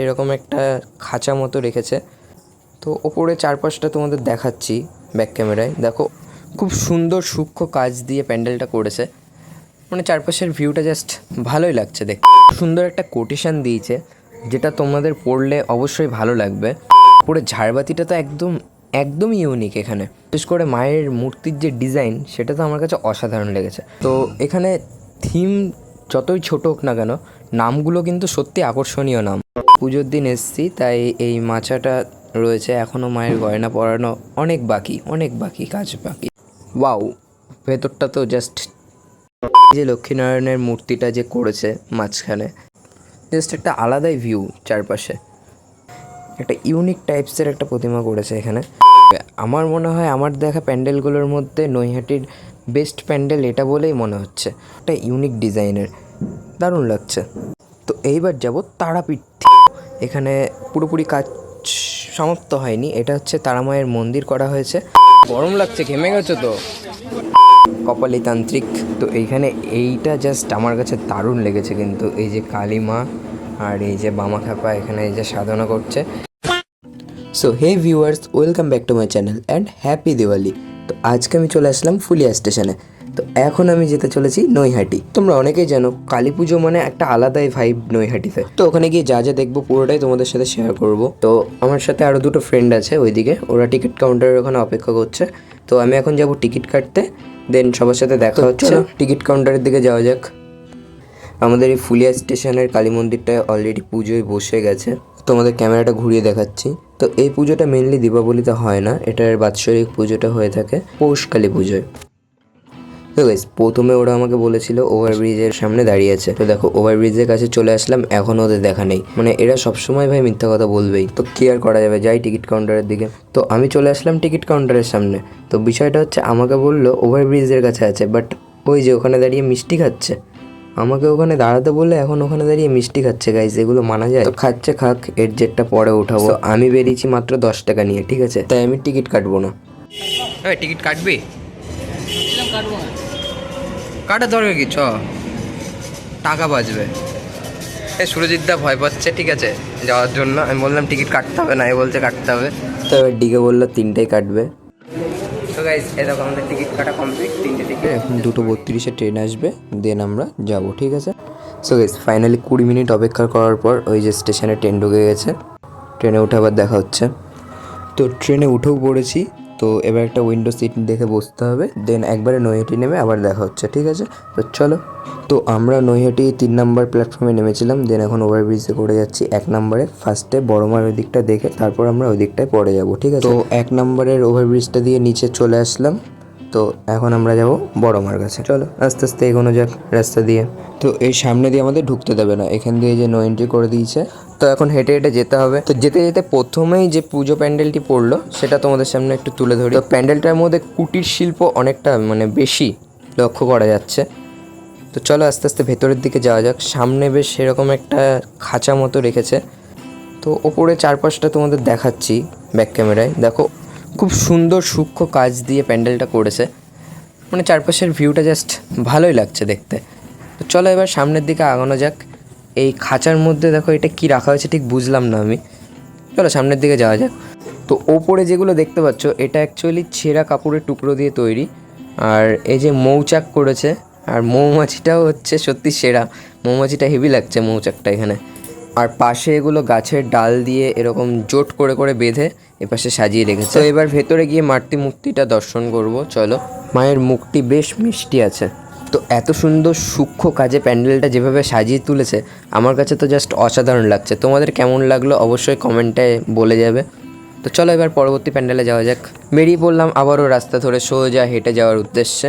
সেরকম একটা খাঁচা মতো রেখেছে। তো ওপরে চারপাশটা তোমাদের দেখাচ্ছি ব্যাক ক্যামেরায় দেখো, খুব সুন্দর সূক্ষ্ম কাজ দিয়ে প্যান্ডেলটা করেছে। মানে চারপাশের ভিউটা জাস্ট ভালোই লাগছে দেখতে। সুন্দর একটা কোটেশন দিয়েছে, যেটা তোমাদের পড়লে অবশ্যই ভালো লাগবে। পুরো ঝাড়বাতিটা তো একদম, একদমই ইউনিক এখানে। বিশেষ করে মায়ের মূর্তির যে ডিজাইন সেটা তো আমার কাছে অসাধারণ লেগেছে। তো এখানে থিম যতই ছোট হোক না কেন, নামগুলো কিন্তু সত্যি আকর্ষণীয় নাম। পুজোর দিন এসছি, তাই এই মাচাটা রয়েছে। এখনও মায়ের গয়না পরানো অনেক বাকি অনেক বাকি, কাজ বাকি। ওয়াও, ভেতরটা তো জাস্ট যে লক্ষ্মীনারায়ণের মূর্তিটা যে করেছে মাঝখানে জাস্ট একটা আলাদাই ভিউ চারপাশে। একটা ইউনিক টাইপসের একটা প্রতিমা করেছে এখানে। আমার মনে হয় আমার দেখা প্যান্ডেলগুলোর মধ্যে নৈহাটির বেস্ট প্যান্ডেল এটা বলেই মনে হচ্ছে। একটা ইউনিক ডিজাইনের দারুণ লাগছে। তো এইবার যাব তারাপীঠ এখানে পুরোপুরি কাজ সমাপ্ত হয়নি। এটা হচ্ছে তারামায়ের মন্দির করা হয়েছে। গরম লাগছে, ঘেমে গেছো তো? কপালিতান্ত্রিক। তো এইখানে এইটা জাস্ট আমার কাছে দারুণ লেগেছে কিন্তু। এই যে কালী মা আর এই যে বামা খাপা এখানে এই যে সাধনা করছে। So hey viewers welcome back to my channel and happy Diwali তো আজকে আমি চলে আসলাম ফুলিয়া স্টেশনে তো এখন আমি যেতে চলেছি নৈহাটি। তোমরা অনেকেই জানো কালী পুজো মানে একটা আলাদাই ভাইব নৈহাটিতে। তো ওখানে গিয়ে যা যা দেখব পুরোটাই তোমাদের সাথে শেয়ার করব। তো আমার সাথে আরও দুটো ফ্রেন্ড আছে ওইদিকে ওরা টিকিট কাউন্টারের ওখানে অপেক্ষা করছে। তো আমি এখন যাব টিকিট কাটতে দেন সবার সাথে দেখা হচ্ছে। টিকিট কাউন্টারের দিকে যাওয়া যাক। আমাদের এই ফুলিয়া স্টেশনের কালী মন্দিরটা অলরেডি পুজোয় বসে গেছে। তোমাদের ক্যামেরাটা ঘুরিয়ে দেখাচ্ছি। তো এই পুজোটা মেনলি দীপাবলিতে হয় না এটার বাৎসরিক পুজোটা হয়ে থাকে পৌষ কালী পুজোয়। তো গাইস প্রথমে ওরা আমাকে বলেছিল ওভারব্রিজের সামনে দাঁড়িয়ে আছে। তো দেখো ওভারব্রিজের কাছে চলে আসলাম এখন ওদের দেখা নেই। মানে এরা সবসময় ভাই মিথ্যা কথা বলবেই। তো কি আর করা যাবে? যাই টিকিট কাউন্টারের দিকে। তো আমি চলে আসলাম টিকিট কাউন্টারের সামনে। তো বিষয়টা হচ্ছে আমাকে বলল ওভারব্রিজের কাছে আছে বাট ওই যে ওখানে দাঁড়িয়ে মিষ্টি খাচ্ছে। আমাকে ওখানে দাঁড়াতে বললে এখন ওখানে দাঁড়িয়ে মিষ্টি খাচ্ছে গাইজ এগুলো মানা যায়। তো খাচ্ছে খাক এর জেটটা পরে উঠাবো। আমি বেরিয়েছি মাত্র দশ টাকা নিয়ে ঠিক আছে? তাই আমি টিকিট কাটবো না। টিকিট কাটবি? কাটা দরকার কি? চ টাকা বাঁচবে। এ সুরজিৎ দা ভয় পাচ্ছে ঠিক আছে যাওয়ার জন্য। আমি বললাম টিকিট কাটতে হবে না এ বলছে কাটতে হবে। তো এবার ডিকে বলল তিনটেই কাটবে। তো গাইজ এ দেখো আমাদের টিকিট কাটা কমপ্লিট তিনটে টিকিট। এখন দুটো বত্রিশে ট্রেন আসবে দেন আমরা যাব ঠিক আছে? সো গাইজ ফাইনালি কুড়ি মিনিট অপেক্ষা করার পর ওই যে স্টেশনে ট্রেন ঢুকে গেছে। ট্রেনে উঠে আবার দেখা হচ্ছে। তো ট্রেনে উঠেও পড়েছি তো এবার একটা উইন্ডো সিট দেখে বসতে হবে। দেন একবারে নৈহাটি নেমে আবার দেখা হচ্ছে ঠিক আছে? তো চলো। তো আমরা নৈহাটি তিন নম্বর প্ল্যাটফর্মে নেমেছিলাম দেন এখন ওভারব্রিজে করে যাচ্ছি এক নম্বরে ফার্স্টে বড়মার ওই দিকটা দেখে তারপর আমরা ওই দিকটায় পরে যাব ঠিক আছে? তো এক নম্বরের ওভারব্রিজটা দিয়ে নিচে চলে আসলাম। তো এখন আমরা যাব বড়মার কাছে। চলো আস্তে আস্তে এগোনো যাক রাস্তা দিয়ে। তো এই সামনে দিয়ে আমাদের ঢুকতে দেবে না। এখান দিয়ে যে নো এন্ট্রি করে দিয়েছে তো এখন হেঁটে হেঁটে যেতে হবে। তো যেতে যেতে প্রথমেই যে পুজো প্যান্ডেলটি পড়ল, সেটা তোমাদের সামনে একটু তুলে ধরি। তো প্যান্ডেলটার মধ্যে কুটির শিল্প অনেকটা মানে বেশি লক্ষ্য করা যাচ্ছে। তো চলো আস্তে আস্তে ভেতরের দিকে যাওয়া যাক। সামনে বেশ সেরকম একটা খাঁচা মতো রেখেছে। তো ওপরে চারপাশটা তোমাদের দেখাচ্ছি ব্যাক ক্যামেরায় দেখো, খুব সুন্দর সূক্ষ্ম কাজ দিয়ে প্যান্ডেলটা করেছে। মানে চারপাশের ভিউটা জাস্ট ভালোই লাগছে দেখতে। তো চলো এবার সামনের দিকে আগানো যাক। এই খাঁচার মধ্যে দেখো এটা কি রাখা হয়েছে ঠিক বুঝলাম না আমি। চলো সামনের দিকে যাওয়া যাক। তো ওপরে যেগুলো দেখতে পাচ্ছ, এটা অ্যাকচুয়ালি ছেঁড়া কাপড়ের টুকরো দিয়ে তৈরি। আর এই যে মৌচাক করেছে, আর মৌমাছিটাও হচ্ছে সত্যি সেরা। মৌমাছিটা হেভি লাগছে মৌচাকটা এখানে। আর পাশে এগুলো গাছের ডাল দিয়ে এরকম জোট করে করে বেঁধে এপাশে সাজিয়ে রেখেছে। তো এবার ভেতরে গিয়ে মাতৃ মুক্তিটা দর্শন করব, চলো। মায়ের মুখটি বেশ মিষ্টি আছে। তো এত সুন্দর সূক্ষ্ম কাজে প্যান্ডেলটা যেভাবে সাজিয়ে তুলেছে আমার কাছে তো জাস্ট অসাধারণ লাগছে। তোমাদের কেমন লাগল অবশ্যই কমেন্টে বলে যাবে। তো চলো এবার পরবর্তী প্যান্ডেলে যাওয়া যাক। বেরিয়ে পড়লাম আবারও রাস্তা ধরে সোজা হেঁটে যাওয়ার উদ্দেশ্যে।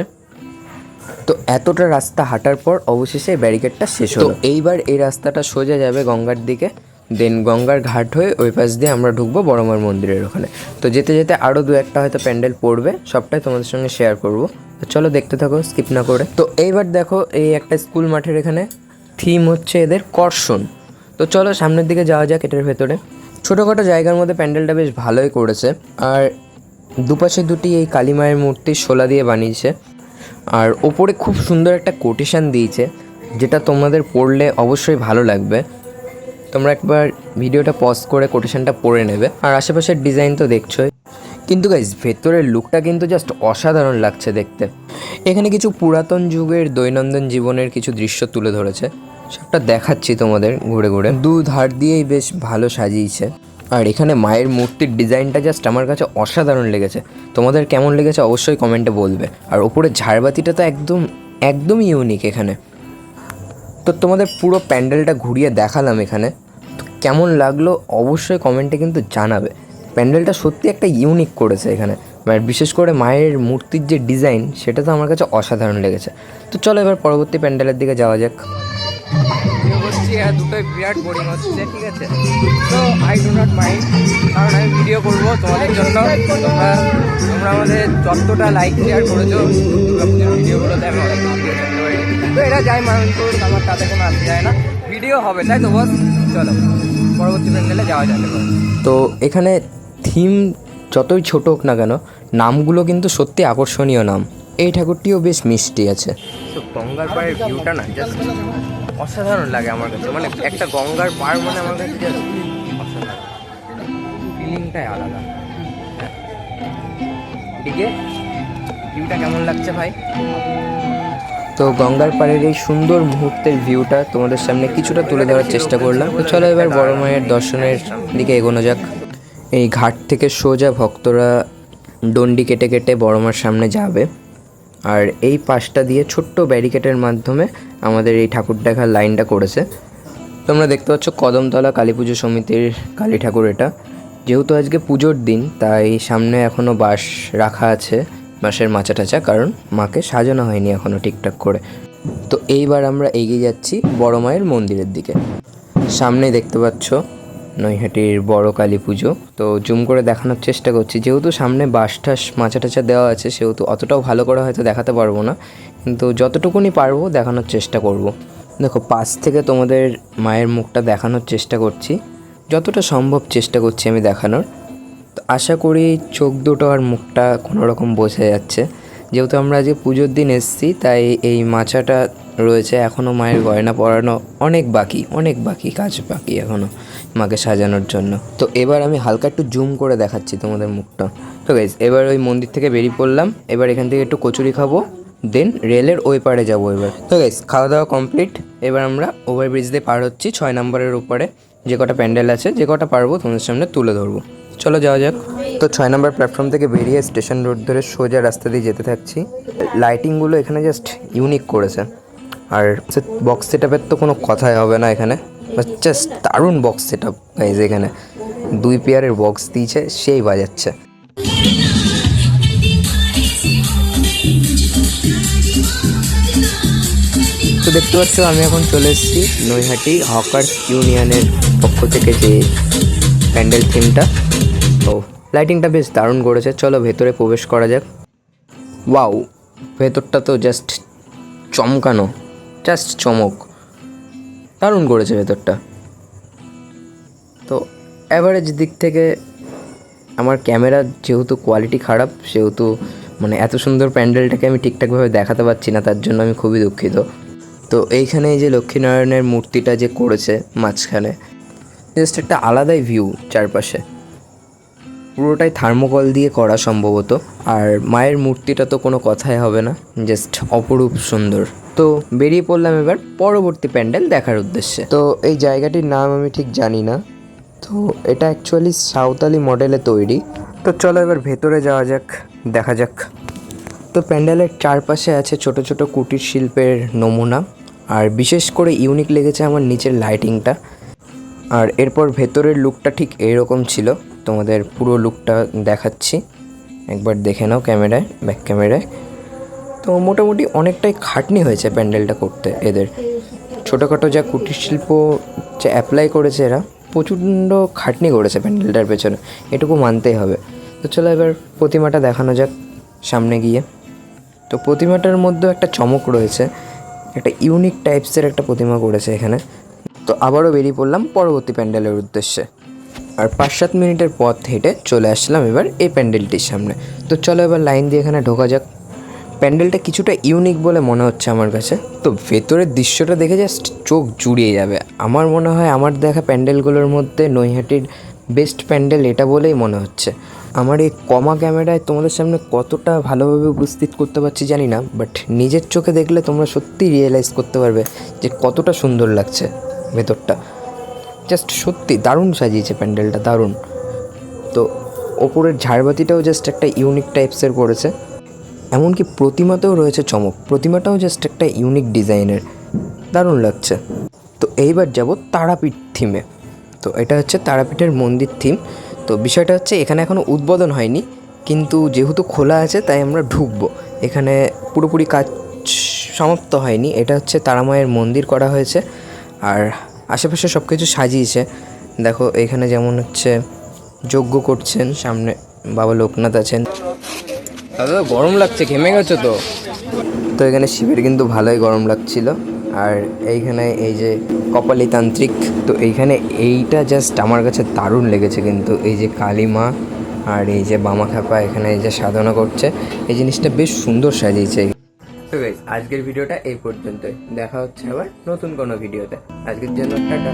তো এতটা রাস্তা হাঁটার পর অবশেষে ব্যারিকেডটা শেষ হলো। এইবার এই রাস্তাটা সোজা যাবে গঙ্গার দিকে দেন গঙ্গার ঘাট হয়ে ওই পাশ দিয়ে আমরা ঢুকবো বড়মার মন্দিরের ওখানে। তো যেতে যেতে আরও দু একটা হয়তো প্যান্ডেল পড়বে সবটাই তোমাদের সঙ্গে শেয়ার করব। চলো দেখতে থাকো স্কিপ না করে। তো এইবার দেখো এই একটা স্কুল মাঠের এখানে থিম হচ্ছে এদের কর্ষণ। তো চলো সামনের দিকে যাওয়া যাক এটার ভেতরে। ছোটোখাটো জায়গার মধ্যে প্যান্ডেলটা বেশ ভালোই করেছে। আর দুপাশে দুটি এই কালী মায়ের মূর্তি শোলা দিয়ে বানিয়েছে। আর ওপরে খুব সুন্দর একটা কোটেশন দিয়েছে, যেটা তোমাদের পড়লে অবশ্যই ভালো লাগবে। তোমরা একবার ভিডিওটা পজ করে কোটেশনটা পড়ে নেবে। আর আশেপাশের ডিজাইন তো দেখছোই। কিন্তু গাইজ ভেতরের লুকটা কিন্তু জাস্ট অসাধারণ লাগছে দেখতে। এখানে কিছু পুরাতন যুগের দৈনন্দিন জীবনের কিছু দৃশ্য তুলে ধরেছে। সবটা দেখাচ্ছি তোমাদের ঘুরে ঘুরে। দু ধার দিয়েই বেশ ভালো সাজিয়েছে। আর এখানে মায়ের মূর্তির ডিজাইনটা জাস্ট আমার কাছে অসাধারণ লেগেছে। তোমাদের কেমন লেগেছে অবশ্যই কমেন্টে বলবে। আর ওপরে ঝাড়বাতিটা তো একদম, একদমই ইউনিক এখানে। তো তোমাদের পুরো প্যান্ডেলটা ঘুরিয়ে দেখালাম এখানে। তো কেমন লাগল অবশ্যই কমেন্টে কিন্তু জানাবে। প্যান্ডেলটা সত্যি একটা ইউনিক করেছে এখানে। আর বিশেষ করে মায়ের মূর্তির যে ডিজাইন সেটা তো আমার কাছে অসাধারণ লেগেছে। তো চলো এবার পরবর্তী প্যান্ডেলের দিকে যাওয়া যাক। বসছি আর দুটোই বিরাট বোরিং হচ্ছে ঠিক আছে? তো আই ডো নট মাইন্ড কারণ আমি ভিডিও করব তোমাদের জন্য। তোমরা তোমরা আমাদের যতটা লাইক শেয়ার করেছ দুর্গাপুজোর ভিডিওগুলোতে আমি অনেক ভিডিও করতে পারি। তো এটা যাই মানুষ করুক আমার তাতে কোনো আসে যায় না। ভিডিও হবে তাই তো বস চলো পরবর্তী প্যান্ডেলে যাওয়া যাবে তো এখানে থিম যতই ছোট হোক না কেন নামগুলো কিন্তু সত্যি আকর্ষণীয় নাম। এই ঠাকুরটিও বেশ মিষ্টি আছে। তো গঙ্গার পাড়ের ভিউটা না জাস্ট অসাধারণ লাগে আমার কাছে। মানে একটা গঙ্গার পাড় মানে আমার কাছে অসাধারণ। ফিলিংটাই আলাদা। হ্যাঁ। এদিকে ভিউটা কেমন লাগছে ভাই? তো গঙ্গার পাড়ের এই সুন্দর মুহূর্তের ভিউটা তোমাদের সামনে কিছুটা তুলে ধরার চেষ্টা করলাম। তো চলো এবার বড় মায়ের দর্শনের দিকে এগোনো যাক। এই ঘাট থেকে সোজা ভক্তরা ডন্ডি কেটে কেটে বড় মার সামনে যাবে। আর এই পাশটা দিয়ে ছোট্ট ব্যারিকেডের মাধ্যমে আমাদের এই ঠাকুর দেখার লাইনটা করেছে। তোমরা দেখতে পাচ্ছ কদমতলা কালী পুজো সমিতির কালী ঠাকুর এটা। যেহেতু আজকে পুজোর দিন, তাই সামনে এখনও বাঁশ রাখা আছে, বাঁশের মাচা টাচা, কারণ মাকে সাজানো হয়নি এখনও ঠিকঠাক করে। তো এইবার আমরা এগিয়ে যাচ্ছি বড় মায়ের মন্দিরের দিকে। সামনে দেখতে পাচ্ছ নৈহাটির বড় কালী পুজো। তো জুম করে দেখানোর চেষ্টা করছি। যেহেতু সামনে বাঁশ ঠাস, মাচা টাচা দেওয়া আছে, সেহেতু অতটাও ভালো করে হয়তো দেখাতে পারব না। কিন্তু যতটুকুনি পারব দেখানোর চেষ্টা করব। দেখো, পাশ থেকে তোমাদের মায়ের মুখটা দেখানোর চেষ্টা করছি। যতটা সম্ভব চেষ্টা করছি আমি দেখানোর। তো আশা করি চোখ দুটো আর মুখটা কোনো রকম বোঝা যাচ্ছে। যেহেতু আমরা আজকে পুজোর দিন এসেছি, তাই এই মাচাটা রয়েছে এখনও মায়ের গয়না পরানো অনেক বাকি অনেক বাকি, কাজ বাকি এখনও মাকে সাজানোর জন্য। তো এবার আমি হালকা একটু জুম করে দেখাচ্ছি তোমাদের মুখটা। তো গাইজ এবার ওই মন্দির থেকে বেরিয়ে পড়লাম। এবার এখান থেকে একটু কচুরি খাব। দেন রেলের ওই পারে যাব এবার। তো গাইজ খাওয়া দাওয়া কমপ্লিট এবার আমরা ওভারব্রিজ দিয়ে পার হচ্ছি ছয় নম্বরের উপরে। যে কটা প্যান্ডেল আছে, যে কটা পারব তোমাদের সামনে তুলে ধরবো। চলো যাওয়া যাক। তো ছয় নম্বর প্ল্যাটফর্ম থেকে বেরিয়ে স্টেশন রোড ধরে সোজা রাস্তা দিয়ে যেতে থাকছি। লাইটিংগুলো এখানে জাস্ট ইউনিক করেছে। আর বক্স সেট তো কোনো কথাই হবে না এখানে। জাস্ট দারুণ বক্স সেট আপ গাইজ এখানে। দুই পেয়ারের বক্স দিয়েছে, সেই বাজাচ্ছে। তো দেখতে পাচ্ছ, আমি এখন চলে এসেছি নৈহাটি হকার্স ইউনিয়নের পক্ষ থেকে যে প্যান্ডেল থিমটা। তো লাইটিংটা বেশ দারুণ করেছে। চলো ভেতরে প্রবেশ করা যাক। ওয়াও ভেতরটা তো জাস্ট চমকানো জাস্ট চমক। দারুণ করেছে ভেতরটা। তো অ্যাভারেজ দিক থেকে আমার ক্যামেরার যেহেতু কোয়ালিটি খারাপ, সেহেতু মানে এত সুন্দর প্যান্ডেলটাকে আমি ঠিকঠাকভাবে দেখাতে পারছি না, তার জন্য আমি খুবই দুঃখিত। তো এইখানে এই যে লক্ষ্মীনারায়ণের মূর্তিটা যে করেছে মাঝখানে জাস্ট একটা আলাদাই ভিউ চারপাশে। পুরোটাই থার্মোকল দিয়ে করা সম্ভবত, আর মায়ের মূর্তিটা তো কোনো কথাই হবে না জাস্ট অপরূপ সুন্দর। তো বেরিয়ে পড়লাম এবার পরবর্তী প্যান্ডেল দেখার উদ্দেশ্যে। তো এই জায়গাটির নাম আমি ঠিক জানি না। তো এটা অ্যাকচুয়ালি সাঁওতালি মডেলে তৈরি। তো চলো এবার ভেতরে যাওয়া যাক, দেখা যাক। তো প্যান্ডেলের চারপাশে আছে ছোট ছোট কুটির শিল্পের নমুনা। আর বিশেষ করে ইউনিক লেগেছে আমার নিচের লাইটিংটা আর এরপর ভেতরের লুকটা ঠিক এইরকম ছিল। তোমাদের পুরো লুকটা দেখাচ্ছি। একবার দেখে নাও ক্যামেরায় ব্যাক ক্যামেরায়। তো মোটামুটি অনেকটাই খাটনি হয়েছে প্যান্ডেলটা করতে এদের। ছোটোখাটো যা কুটির শিল্প যা অ্যাপ্লাই করেছে এরা, প্রচণ্ড খাটনি করেছে প্যান্ডেলটার পেছনে। এটুকু মানতেই হবে। তো চলো এবার প্রতিমাটা দেখানো যাক সামনে গিয়ে। তো প্রতিমাটার মধ্যেও একটা চমক রয়েছে। একটা ইউনিক টাইপসের একটা প্রতিমা করেছে এখানে। তো আবারও বেরিয়ে পড়লাম পরবর্তী প্যান্ডেলের উদ্দেশ্যে। আর পাঁচ সাত মিনিটের পথ হেঁটে চলে আসলাম এবার এই প্যান্ডেলটির সামনে। তো চলো এবার লাইন দিয়ে এখানে ঢোকা যাক। প্যান্ডেলটা কিছুটা ইউনিক বলে মনে হচ্ছে আমার কাছে। তো ভেতরের দৃশ্যটা দেখে জাস্ট চোখ জুড়িয়ে যাবে। আমার মনে হয় আমার দেখা প্যান্ডেলগুলোর মধ্যে নৈহাটির বেস্ট প্যান্ডেল এটা বলেই মনে হচ্ছে। আমার এই কমা ক্যামেরায় তোমাদের সামনে কতটা ভালোভাবে উপস্থিত করতে পারছি জানি না বাট নিজের চোখে দেখলে তোমরা সত্যি রিয়েলাইজ করতে পারবে যে কতটা সুন্দর লাগছে ভেতরটা। জাস্ট সত্যি দারুণ সাজিয়েছে প্যান্ডেলটা, দারুণ। তো ওপরের ঝাড়বাতিটাও জাস্ট একটা ইউনিক টাইপসের করেছে। এমনকি প্রতিমাতেও রয়েছে চমক। প্রতিমাটাও জাস্ট একটা ইউনিক ডিজাইনের দারুণ লাগছে। তো এইবার যাব তারাপীঠ থিমে তো এটা হচ্ছে তারাপীঠের মন্দির থিম তো বিষয়টা হচ্ছে এখানে এখনও উদ্বোধন হয়নি। কিন্তু যেহেতু খোলা আছে, তাই আমরা ঢুকবো। এখানে পুরোপুরি কাজ সমাপ্ত হয়নি। এটা হচ্ছে তারামায়ের মন্দির করা হয়েছে। আর আশেপাশে সব কিছু সাজিয়েছে। দেখো, এখানে যেমন হচ্ছে যজ্ঞ করছেন, সামনে বাবা লোকনাথ আছেন। দাদা, গরম লাগছে, ঘেমে গেছো তো? তো এখানে শিবের কিন্তু ভালোই গরম লাগছিল। আর এইখানে এই যে কপালী তান্ত্রিক তো এইখানে এইটা জাস্ট আমার কাছে দারুণ লেগেছে কিন্তু। এই যে কালী মা আর এই যে বামা খাপা এখানে এই যে সাধনা করছে, এই জিনিসটা বেশ সুন্দর সাজিয়েছে। তো আজকের ভিডিওটা এই পর্যন্তই। দেখা হচ্ছে আবার নতুন কোনো ভিডিওতে। আজকের জন্য টাটা।